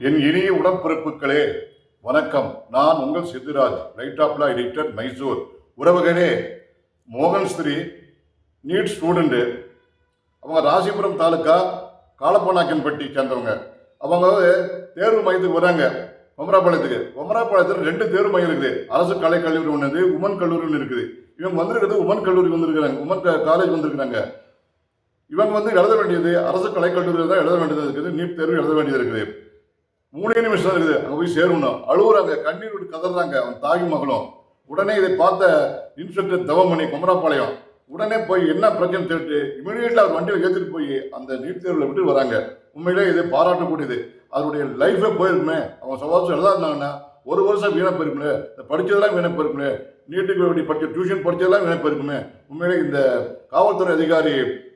என் இனிய உடன்பிறப்புகளே வணக்கம். நான் உங்கள் சித்துராஜ் லைட் ஆப்லா எடிட்டர் மைசூர் உறவுகளே மோகன் ஸ்ரீ நீட் ஸ்டூடெண்ட்டு அவங்க ராசிபுரம் தாலுக்கா காலப்பனாக்கன்பட்டி சேர்ந்தவங்க. அவங்க தேர்வு மையத்துக்கு வராங்க. ஒமராபாளையத்துக்கு ஒமராபாளையத்தில் ரெண்டு தேர்வு மையம் இருக்குது. அரசு கலை கல்லூரி ஒன்று இருக்குது உமன் கல்லூரி ஒன்று இருக்குது. இவங்க வந்திருக்கிறது உமன் கல்லூரி வந்திருக்கிறாங்க. உமன் காலேஜ் வந்திருக்கிறாங்க. இவங்க வந்து எழுத வேண்டியது அரசு கலைக்கல்லூரியில் தான் எழுத வேண்டியது இருக்குது. நீட் தேர்வு எழுத வேண்டியது இருக்குது. மூணே நிமிஷம் தான் இருக்குது. அங்கே போய் சேரணும் அழுகுறாங்க கண்ணீர் விட்டு கதறாங்க அவன் தாய் மகளும். உடனே இதை பார்த்த இன்ஸ்பெக்டர் தவமணி குமராபாளையம். உடனே போய் என்ன பிரச்சனை கேட்டு இமீடியட்டாக அவர் வண்டியில் ஏற்றிட்டு போய் அந்த நீட் தேர்வில் விட்டு வராங்க. உண்மையிலே இதை பாராட்டக்கூடியது அவருடைய லைஃபே போயிருக்குமே. அவங்க சவாசம் எழுதாருந்தாங்கன்னா ஒரு வருஷம் வீணாக போயிருக்குமே. இந்த படித்ததெல்லாம் வீணாக போயிருக்குமே. நீட்டுக்கு படித்த டியூஷன் படித்ததெல்லாம் வீணாக போயிருக்குமே. உண்மையிலே இந்த காவல்துறை அதிகாரி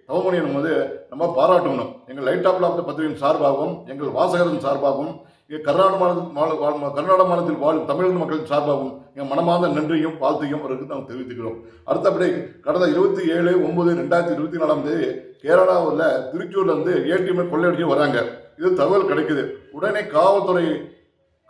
தவமணியை நம்ம வந்து நம்ம பாராட்டணும். எங்கள் லைட் ஆஃப் லாப்ட பத்திரிகையின் சார்பாகவும் எங்கள் வாசகரின் சார்பாகவும் இங்கே கர்நாடக மாநில கர்நாடக மாநிலத்தில் வாழும் தமிழக மக்களின் சார்பாகவும் எங்கள் மனமார்ந்த நன்றியும் வாழ்த்தையும் அவருக்கு நாங்கள் தெரிவித்துக்கிறோம். அடுத்தபடி கடந்த இருபத்தி ஏழு ஒன்பது ரெண்டாயிரத்தி இருபத்தி நாலாம் தேதி கேரளாவில் திருச்சூர்ல இருந்து ஏடிஎம் கொள்ளையடிச்சு வராங்க. இது தகவல் கிடைக்குது. உடனே காவல்துறை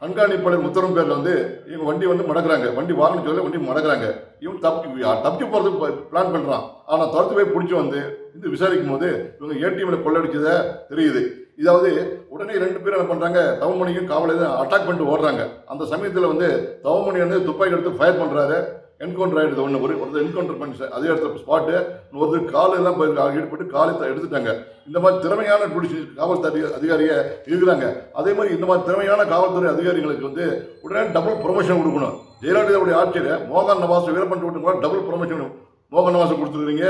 கண்காணிப்பாளர் உத்தரவு பேரில் வந்து இவங்க வண்டி வந்து மடக்குறாங்க. வண்டி வாகனம் சொல்ல வண்டி மடக்கிறாங்க. இவன் தப்பி தப்பிச்சு போகிறதுக்கு பிளான் பண்ணுறான் ஆனால் துரத்து போய் பிடிச்சி வந்து இது விசாரிக்கும் போது இவங்க ஏடிஎம்ல கொள்ளடிச்சதை தெரியுது. இதாவது உடனே ரெண்டு பேரும் என்ன பண்ணுறாங்க தவமணியும் காவலையும் அட்டாக் பண்ணிட்டு ஓடுறாங்க. அந்த சமயத்தில் வந்து தவமணி வந்து துப்பாக்கி எடுத்து ஃபயர் பண்ணுறாரு என்கவுண்டர் ஆகிடுது ஒன்று ஒரு ஒருத்தர் என்கவுண்டர் பண்ணி அதே இடத்துல ஸ்பாட்டு ஒருத்தர் காலெல்லாம் போய் ஈடுபட்டு காலை எடுத்துட்டாங்க. இந்த மாதிரி திறமையான பிடிச்சி காவல்துறை அதிகாரியை இருக்கிறாங்க அதே மாதிரி இந்த மாதிரி திறமையான காவல்துறை அதிகாரிகளுக்கு வந்து உடனே டபுள் ப்ரொமோஷன் கொடுக்கணும். ஜெயலலிதாவுடைய ஆட்சியில் மோகன் நவாஸ் வீரப்பன் கூட டபுள் ப்ரொமோஷன் மோகன் நவாஸ் கொடுத்துருக்கீங்க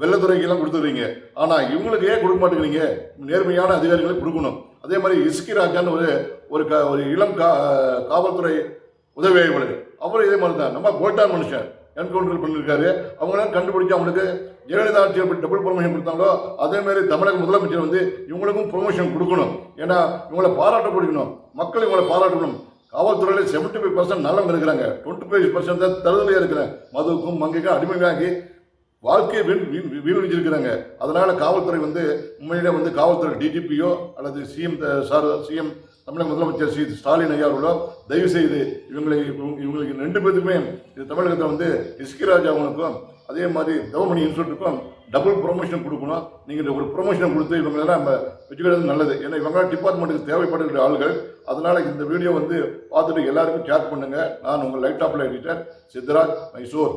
வெள்ளத்துறைக்கெல்லாம் கொடுத்துருக்கீங்க ஆனால் இவங்களுக்கு ஏன் கொடுக்க மாட்டேங்கிறீங்க? நேர்மையான அதிகாரிகளுக்கு கொடுக்கணும். அதே மாதிரி இஸ்கி ராஜான்னு ஒரு ஒரு க ஒரு இளம் கா காவல்துறை உதவி ஆய்வாளர் அவரும் இதே மாதிரி தான். நம்ம கோட்டான் மனுஷன். என்கவுண்டர் பண்ணியிருக்காரு அவங்களாம் கண்டுபிடிச்சு அவங்களுக்கு ஜெயலலிதா ஆட்சியர் டபுள் ப்ரொமோஷன் கொடுத்தாங்களோ அதேமாரி தமிழக முதலமைச்சர் வந்து இவங்களுக்கும் ப்ரொமோஷன் கொடுக்கணும். ஏன்னா இவங்களை பாராட்ட கொடுக்கணும் மக்கள் இவங்களை பாராட்டணும். காவல்துறையில் செவன்டி ஃபைவ் பர்சன்ட் நல்லவங்க இருக்கிறாங்க. டுவெண்ட்டி ஃபைவ் பர்சன்ட் தான் தருதலையாக இருக்கிறாங்க மதுவுக்கும் மங்கைக்கும் அடிமையாகி வாழ்க்கையை வீண் வீண் வீணடிச்சிருக்கிறாங்க. அதனால் காவல்துறை வந்து உண்மையிலே வந்து காவல்துறை டிஜிபியோ அல்லது சிஎம் சார் சிஎம் தமிழக முதலமைச்சர் ஸ்ரீ ஸ்டாலின் ஐயா அவர்களோ தயவு செய்து இவங்களை இவங்க- இவங்களுக்கு ரெண்டு பேருக்குமே இது தமிழகத்தில் வந்து இஸ்கிராஜ் அவங்களுக்கும் அதே மாதிரி கவர்மெண்ட் இன்ஸ்டியூட்டுக்கும் டபுள் ப்ரொமோஷன் கொடுக்கணும். நீங்கள் ஒரு ப்ரொமோஷன் கொடுத்து இவங்களெல்லாம் நம்ம வச்சுக்கிறது நல்லது. ஏன்னா இவங்க டிபார்ட்மெண்ட்டுக்கு தேவைப்படுகிற ஆள்கள். அதனால் இந்த வீடியோ வந்து பார்த்துட்டு எல்லாருக்கும் ஷேர் பண்ணுங்கள் நான் உங்கள் light off editor Siddaraj Mysore.